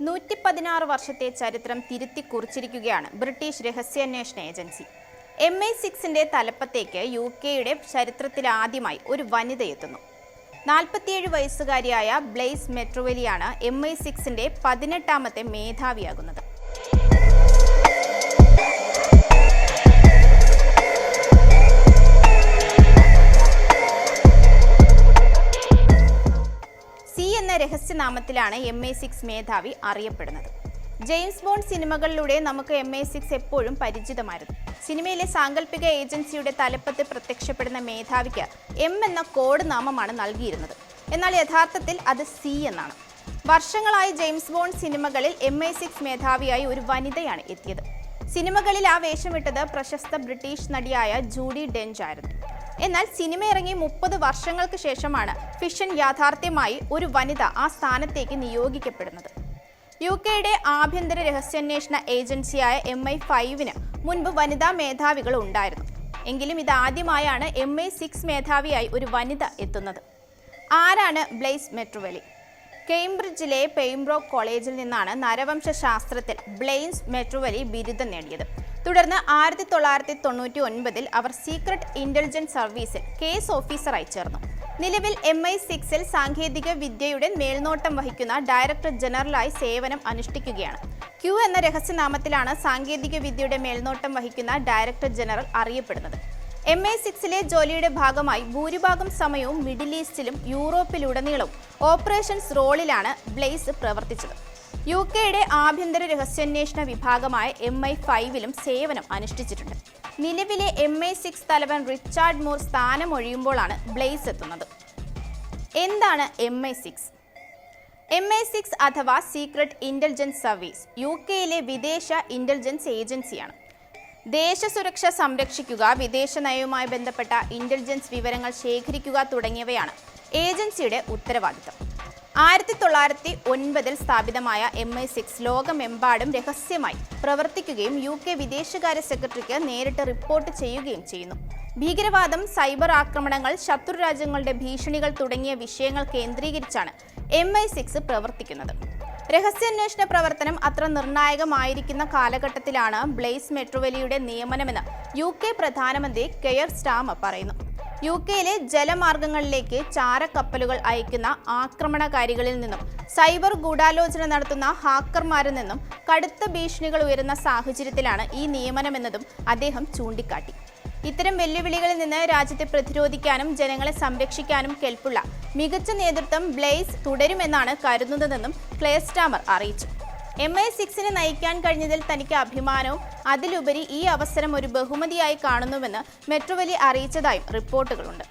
നൂറ്റി പതിനാറ് വർഷത്തെ ചരിത്രം തിരുത്തി കുറിച്ചിരിക്കുകയാണ് ബ്രിട്ടീഷ് രഹസ്യാന്വേഷണ ഏജൻസി. എം ഐ സിക്സിന്റെ തലപ്പത്തേക്ക് യു കെയുടെ ചരിത്രത്തിലാദ്യമായി ഒരു വനിത എത്തുന്നു. നാൽപ്പത്തിയേഴ് വയസ്സുകാരിയായ ബ്ലെയ്സ് മെട്രോവലിയാണ് എം ഐ സിക്സിന്റെ പതിനെട്ടാമത്തെ മേധാവിയാകുന്നത്. രഹസ്യനാമത്തിലാണ് എം എ സിക്സ് മേധാവി അറിയപ്പെടുന്നത്. ജെയിംസ് ബോണ്ട് സിനിമകളിലൂടെ നമുക്ക് എം എ സിക്സ് എപ്പോഴും പരിചിതമായിരുന്നു. സിനിമയിലെ സാങ്കല്പിക ഏജൻസിയുടെ തലപ്പത്ത് പ്രത്യക്ഷപ്പെടുന്ന മേധാവിക്ക് എം എന്ന കോഡ് നാമമാണ് നൽകിയിരുന്നത്. എന്നാൽ യഥാർത്ഥത്തിൽ അത് സി എന്നാണ്. വർഷങ്ങളായി ജെയിംസ് ബോണ്ട് സിനിമകളിൽ എം എ സിക്സ് മേധാവിയായി ഒരു വനിതയാണ് എത്തിയത്. സിനിമകളിൽ ആ വേഷമിട്ടത് പ്രശസ്ത ബ്രിട്ടീഷ് നടിയായ ജൂഡി ഡെഞ്ച് ആയിരുന്നു. എന്നാൽ സിനിമ ഇറങ്ങി മുപ്പത് വർഷങ്ങൾക്ക് ശേഷമാണ് ഫിഷൻ യാഥാർത്ഥ്യമായി ഒരു വനിത ആ സ്ഥാനത്തേക്ക് നിയോഗിക്കപ്പെടുന്നത്. യു കെയുടെ ആഭ്യന്തര രഹസ്യാന്വേഷണ ഏജൻസിയായ എം ഐ ഫൈവിന് മുൻപ് വനിതാ മേധാവികൾ ഉണ്ടായിരുന്നു. എങ്കിലും ഇതാദ്യമായാണ് എം ഐ സിക്സ് മേധാവിയായി ഒരു വനിത എത്തുന്നത്. ആരാണ് ബ്ലെയ്സ് മെട്രോവലി? കേംബ്രിഡ്ജിലെ പെയിംബ്രോക്ക് കോളേജിൽ നിന്നാണ് നരവംശ ശാസ്ത്രത്തിൽ ബ്ലെയിൻസ് മെട്രോവലി ബിരുദം നേടിയത്. തുടർന്ന് ആയിരത്തി തൊള്ളായിരത്തി തൊണ്ണൂറ്റി ഒൻപതിൽ അവർ സീക്രട്ട് ഇന്റലിജൻസ് സർവീസിൽ കേസ് ഓഫീസറായി ചേർന്നു. നിലവിൽ എം ഐ സിക്സിൽ സാങ്കേതിക വിദ്യയുടെ മേൽനോട്ടം വഹിക്കുന്ന ഡയറക്ടർ ജനറലായി സേവനം അനുഷ്ഠിക്കുകയാണ്. ക്യു എന്ന രഹസ്യനാമത്തിലാണ് സാങ്കേതിക വിദ്യയുടെ മേൽനോട്ടം വഹിക്കുന്ന ഡയറക്ടർ ജനറൽ അറിയപ്പെടുന്നത്. എം എ സിക്സിലെ ജോലിയുടെ ഭാഗമായി ഭൂരിഭാഗം സമയവും മിഡിൽ ഈസ്റ്റിലും യൂറോപ്പിലുടനീളവും ഓപ്പറേഷൻസ് റോളിലാണ് ബ്ലെയ്സ് പ്രവർത്തിച്ചത്. യു കെയുടെ ആഭ്യന്തര രഹസ്യാന്വേഷണ വിഭാഗമായ എം ഐ ഫൈവിലും സേവനം അനുഷ്ഠിച്ചിട്ടുണ്ട്. നിലവിലെ എം ഐ സിക്സ് തലവൻ റിച്ചാർഡ് മൂർ സ്ഥാനമൊഴിയുമ്പോഴാണ് ബ്ലേസ് എത്തുന്നത്. എന്താണ് M I six M I six അഥവാ സീക്രട്ട് ഇന്റലിജൻസ് സർവീസ് യു കെയിലെ വിദേശ ഇന്റലിജൻസ് ഏജൻസിയാണ് ദേശ സുരക്ഷ സംരക്ഷിക്കുക വിദേശ നയവുമായി ബന്ധപ്പെട്ട ഇന്റലിജൻസ് വിവരങ്ങൾ ശേഖരിക്കുക തുടങ്ങിയവയാണ് ഏജൻസിയുടെ ഉത്തരവാദിത്തം. ആയിരത്തി തൊള്ളായിരത്തി ഒൻപതിൽ സ്ഥാപിതമായ എം ഐ സിക്സ് ലോകമെമ്പാടും രഹസ്യമായി പ്രവർത്തിക്കുകയും യു കെ വിദേശകാര്യ സെക്രട്ടറിക്ക് നേരിട്ട് റിപ്പോർട്ട് ചെയ്യുകയും ചെയ്യുന്നു. ഭീകരവാദം സൈബർ ആക്രമണങ്ങൾ ശത്രു രാജ്യങ്ങളുടെ ഭീഷണികൾ തുടങ്ങിയ വിഷയങ്ങൾ കേന്ദ്രീകരിച്ചാണ് എം ഐ സിക്സ് പ്രവർത്തിക്കുന്നത്. രഹസ്യാന്വേഷണ പ്രവർത്തനം അത്ര നിർണായകമായിരിക്കുന്ന കാലഘട്ടത്തിലാണ് ബ്ലെയ്സ് മെട്രോവലിയുടെ നിയമനമെന്ന് യു കെ പ്രധാനമന്ത്രി കെയർ സ്റ്റാമ പറയുന്നു. യു കെയിലെ ജലമാർഗങ്ങളിലേക്ക് ചാരക്കപ്പലുകൾ അയക്കുന്ന ആക്രമണകാരികളിൽ നിന്നും സൈബർ ഗൂഢാലോചന നടത്തുന്ന ഹാക്കർമാരിൽ നിന്നും കടുത്ത ഭീഷണികൾ ഉയരുന്ന സാഹചര്യത്തിലാണ് ഈ നിയമനമെന്നതും അദ്ദേഹം ചൂണ്ടിക്കാട്ടി. ഇത്തരം വെല്ലുവിളികളിൽ നിന്ന് രാജ്യത്തെ പ്രതിരോധിക്കാനും ജനങ്ങളെ സംരക്ഷിക്കാനും കെൽപ്പുള്ള മികച്ച നേതൃത്വം ബ്ലെയ്സ് തുടരുമെന്നാണ് കരുതുന്നതെന്നും ക്ലേസ്റ്റാമർ അറിയിച്ചു. എം ഐ സിക്സിനെ നയിക്കാൻ കഴിഞ്ഞതിൽ തനിക്ക് അഭിമാനവും അതിലുപരി ഈ അവസരം ഒരു ബഹുമതിയായി കാണുന്നുവെന്ന് മെട്രോവലി അറിയിച്ചതായും റിപ്പോർട്ടുകളുണ്ട്.